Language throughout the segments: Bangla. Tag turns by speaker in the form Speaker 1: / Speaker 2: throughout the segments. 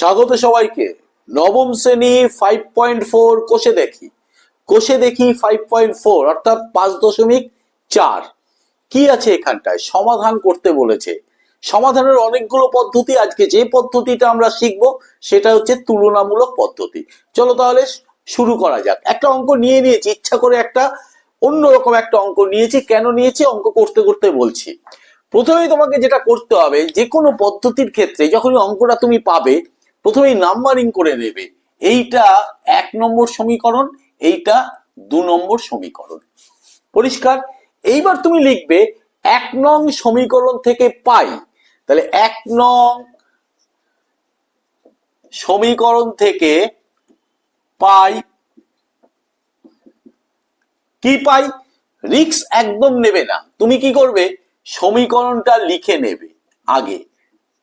Speaker 1: স্বাগত সবাইকে। নবম শ্রেণি ফাইভ পয়েন্ট ফোর কোষে দেখি। কোষে দেখি ফাইভ পয়েন্ট ফোর অর্থাৎ পাঁচ দশমিক চার। কি আছে এখানটায়? সমাধান করতে বলেছে। সমাধানের অনেকগুলো পদ্ধতি, আজকে যে পদ্ধতিটা আমরা শিখব, সেটা হচ্ছে তুলনামূলক পদ্ধতি। চলো তাহলে শুরু করা যাক। একটা অঙ্ক নিয়ে নিয়েছি, ইচ্ছা করে একটা অন্যরকম একটা অঙ্ক নিয়েছি। কেন নিয়েছি? অঙ্ক করতে করতে বলছি। প্রথমেই তোমাকে যেটা করতে হবে, যে কোনো পদ্ধতির ক্ষেত্রে যখনই অঙ্কটা তুমি পাবে প্রথমেই নাম্বারিং করে নেবে। এইটা এক নম্বর সমীকরণ, এইটা দু নম্বর সমীকরণ। পরিষ্কার? এইবার তুমি লিখবে, এক নং সমীকরণ থেকে পাই। তাহলে এক নং সমীকরণ থেকে পাই। কি পাই? রিক্স একদম নেবে না। তুমি কি করবে? সমীকরণটা লিখে নেবে আগে।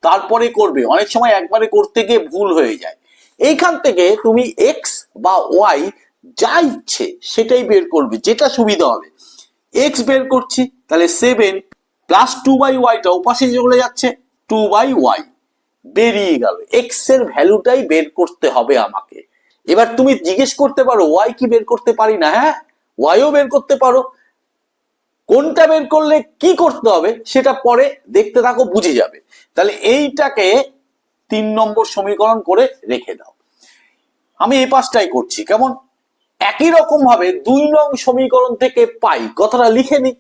Speaker 1: তারপরে করবে। অনেক সময় একবারে করতে গিয়ে ভুল হয়ে যায়। এইখান থেকে তুমি এক্স বা ওয়াই যা ইচ্ছে সেটাই বের করবে, যেটা সুবিধা হবে। এক্স বের করছি, তাহলে সেভেন প্লাস টু বাই ওয়াইটা ওপাশে চলে যাচ্ছে টু বাই ওয়াই বেরিয়ে গেল। এক্সের ভ্যালুটাই বের করতে হবে আমাকে। এবার তুমি জিজ্ঞেস করতে পারো ওয়াই কি বের করতে পারি না? হ্যাঁ ওয়াইও বের করতে পারো। কোনটা বের করলে কি করতে হবে সেটা পরে দেখতে থাকো, বুঝে যাবে। তাহলে এইটাকে তিন নম্বর সমীকরণ করে রেখে দাও। আমি এই পাশটাই করছি, কেমন? একই রকম ভাবে দুই নং সমীকরণ থেকে পাই, কথাটা লিখে নি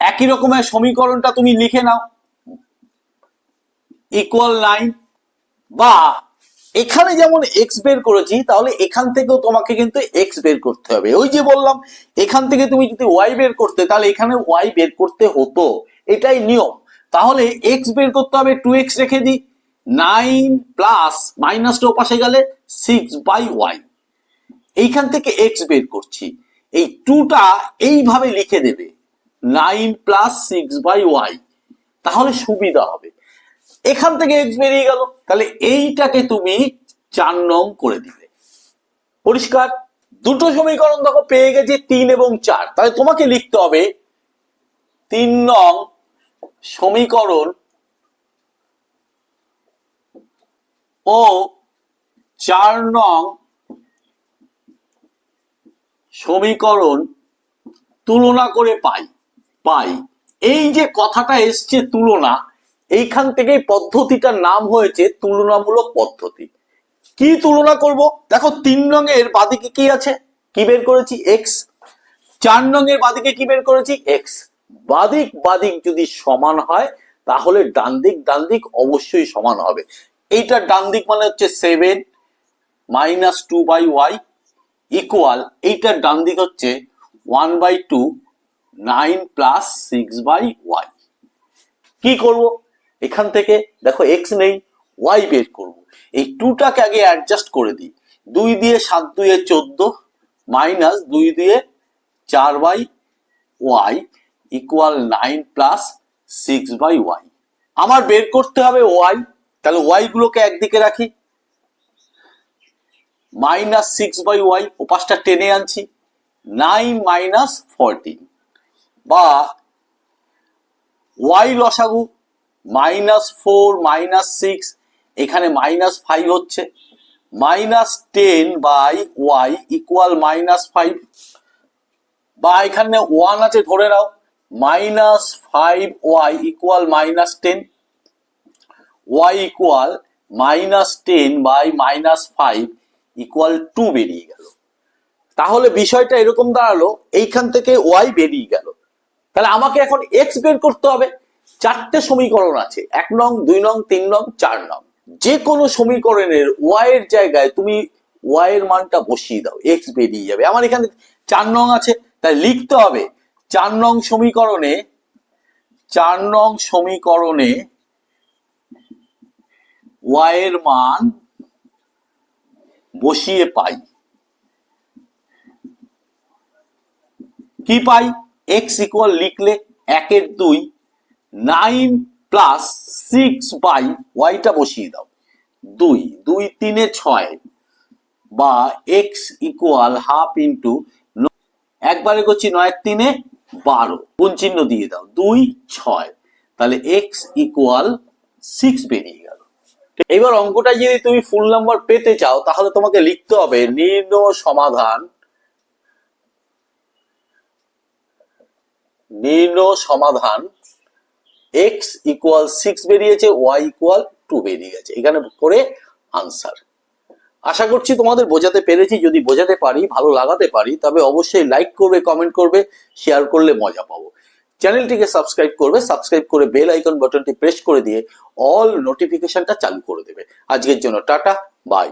Speaker 1: একই রকমের সমীকরণটা তুমি লিখে নাও। ইকুয়াল নাইন বা এখানে যেমন এক্স বের করেছি, তাহলে এখান থেকেও তোমাকে কিন্তু এক্স বের করতে হবে। ওই যে বললাম, এখান থেকে তুমি যদি ওয়াই বের করতে, তাহলে এখানে ওয়াই বের করতে হতো। এটাই নিয়ম। তাহলে এক্স বের করতে হবে টু এক্স রেখে দিই। নাইন প্লাস মাইনাসটা পাশে গেলে সিক্স বাই ওয়াই এইখান থেকে এক্স বের করছি। এই টুটা এইভাবে লিখে দেবে। Nine plus six by Y তাহলে সুবিধা হবে। এখান থেকে এক্স বেরিয়ে গেল। তাহলে এইটাকে তুমি চার নং করে দিলে। পরিষ্কার? দুটো সমীকরণ দেখো, পেয়ে গেছে তিন এবং চার। তাহলে তোমাকে লিখতে হবে, তিন নং সমীকরণ ও চার নং সমীকরণ তুলনা করে পাই পাই। এই যে কথাটা এসছে, তুলনা এইখান থেকে পদ্ধতিটার নাম হয়েছে তুলনামূলক পদ্ধতি। কি তুলনা করব? দেখো, তিন রঙের বাদিকে কি আছে? কি বের করেছি? এক্স চার রঙের বাদিকে কি বের করেছি? এক্স বাদিক বাদিক যদি সমান হয়, তাহলে ডান দিক ডান দিক অবশ্যই সমান হবে। এইটা ডান দিক মানে হচ্ছে seven minus two by Y equal এইটার ডান দিক হচ্ছে one by two nine plus six by Y কি করব? এখান থেকে দেখো এক্স নেই ওয়াই বের করব। এই টুটাকে আগে অ্যাডজাস্ট করে দিই। দুই দিয়ে সাত দুয়ে চোদ্দ মাইনাস দুই দিয়ে চার by Y equal nine plus six by Y আমার বের করতে হবে ওয়াই তাহলে ওয়াই গুলোকে একদিকে রাখি। মাইনাস সিক্স বাই ওয়াই ও পাঁচটা টেনে আনছি। নাইন মাইনাস ফোরটিন বা ওয়াই লসাগু মাইনাস ফোর, মাইনাস সিক্স, এখানে মাইনাস ফাইভ হচ্ছে। Minus ten by Y equal minus five. বা এখানে ওয়ান আছে, ধরে নাও। Minus five Y equal minus ten. Y equal minus ten by minus five equal two বেরিয়ে গেল। তাহলে বিষয়টা এরকম দাঁড়াল, এইখান থেকে ওয়াই বেরিয়ে গেল। তাহলে আমাকে এখন এক্স বের করতে হবে। চারটে সমীকরণ আছে, এক নং, দুই নং, তিন নং, চার নং। যে কোনো সমীকরণের ওয়াই এর জায়গায় তুমি ওয়াই এর মানটা বসিয়ে দাও এক্স বেরিয়ে যাবে। আমার এখানে চার নং আছে, তাই লিখতে হবে, চার নং সমীকরণে, চার নং সমীকরণে ওয়াই এর মান বসিয়ে পাই। কি পাই? এক্স ইকুয়াল লিখলে একের দুই নাইন প্লাস সিক্স বাই ওয়াইটা বসিয়ে দাও। দুই দুই তিনে ছয় বা এক্স ইকুয়াল হাফ ইন্টু একবারে করছি নয়ের তিনে, বারো। গুণ চিহ্ন দিয়ে দাও, দুই, ছয়। তাহলে এক্স ইকুয়াল সিক্স বেরিয়ে গেল। এবার অঙ্কটা যদি তুমি ফুল নাম্বার পেতে চাও, তাহলে তোমাকে লিখতে হবে নির্ণয় সমাধান। নির্ণয় সমাধান এক্স ইকুয়াল সিক্স বেরিয়েছে ওয়াই ইকুয়াল টু বেরিয়ে গেছে এখানে করে আনসার আশা করছি তোমাদের বোঝাতে পেরেছি। যদি বোঝাতে পারি, ভালো লাগাতে পারি, তবে অবশ্যই লাইক করবে কমেন্ট করবে শেয়ার করলে মজা পাবো। চ্যানেলটিকে সাবস্ক্রাইব করবে সাবস্ক্রাইব করে বেল আইকন বাটনটি প্রেস করে দিয়ে অল নোটিফিকেশনটা চালু করে দেবে। আজকের জন্য টাটা বাই